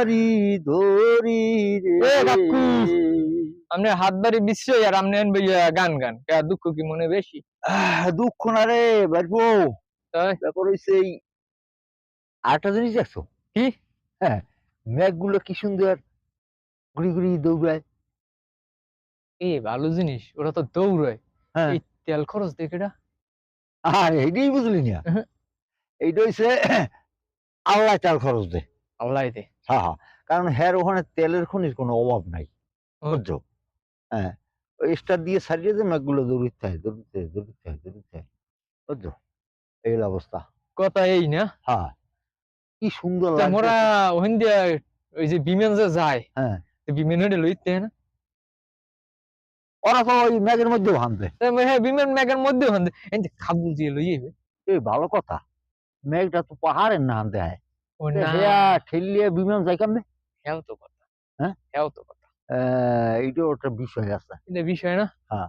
বাড়ি ধরি রে। আপনি হাত বাড়ি বিশ্রই আর আপনি গান গান। দুঃখ কি মনে বেশি? দুঃখ না রে বাড়বো আরেকটা জিনিস দেখছ? কি? হ্যাঁ মেঘগুলো কি সুন্দর। ঘুরি ঘুরি দৌড়ায়। এ ভালো জিনিস ওরা তো দৌড়ায়। হ্যাঁ। এই তেল খরচ দেখে এটা আর এইটাই বুঝলি না। এইটা হইছে আল্লাহ চাল খরচ দে। আল্লাহ দে। হ্যাঁ হ্যাঁ কারণ হ্যার ওখানে তেলের খনির কোনো অভাব নাই বুঝছ? হ্যাঁ ওই স্টার দিয়ে সারিয়ে যে মেঘগুলো দৌড়িতে হয় দৌড়িতে হয় দৌড়িতে হয় দৌড়িতে হয় বুঝছ? এই অবস্থা। কথা এই না? হ্যাঁ কি সুন্দর তা লাগছে মোরা ওখান দিয়ে ওই যে বিমান যে যায় হ্যাঁ। বিমান হেঁটে লইতে না? ওরা তো ওই মেঘের মধ্যেও হানবে হ্যাঁ বিমান ম্যাগের মধ্যে ওখান দিয়ে এই খাবু দিয়ে লই যাবে এই ভালো কথা। মেঘটা তো পাহাড়ের না হানতে হয়। ও হেয়া বিমান তো কথা। হ্যাঁ? হেও তো কথা। এইটাও একটা বিষয় আছে। এটা বিষয় না? হ্যাঁ।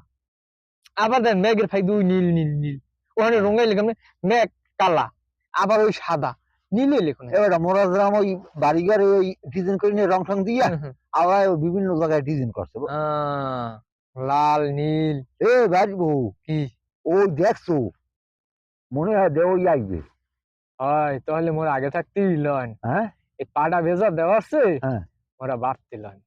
আবার দেন মেঘের ফাই দুই নীল নীল নীল ওখানে রঙাইলে কেমন? মেঘ কালা আবার ওই সাদা। নীল এবার মোরাজরাম ওই বাড়িঘরে ওই ডিজাইন করে নিয়ে রং দিয়া আবার বিভিন্ন জায়গায় ডিজাইন করছে। লাল নীল। এ বাড়ি বউ কি? ওই দেখছ? মনে হয় দেও আইবে। হয় তাহলে মোর আগে থাকতেই লন। হ্যাঁ? এই পাটা ভেজা দেওয়া আছে হ্যাঁ। ওরা বাড়তি লন।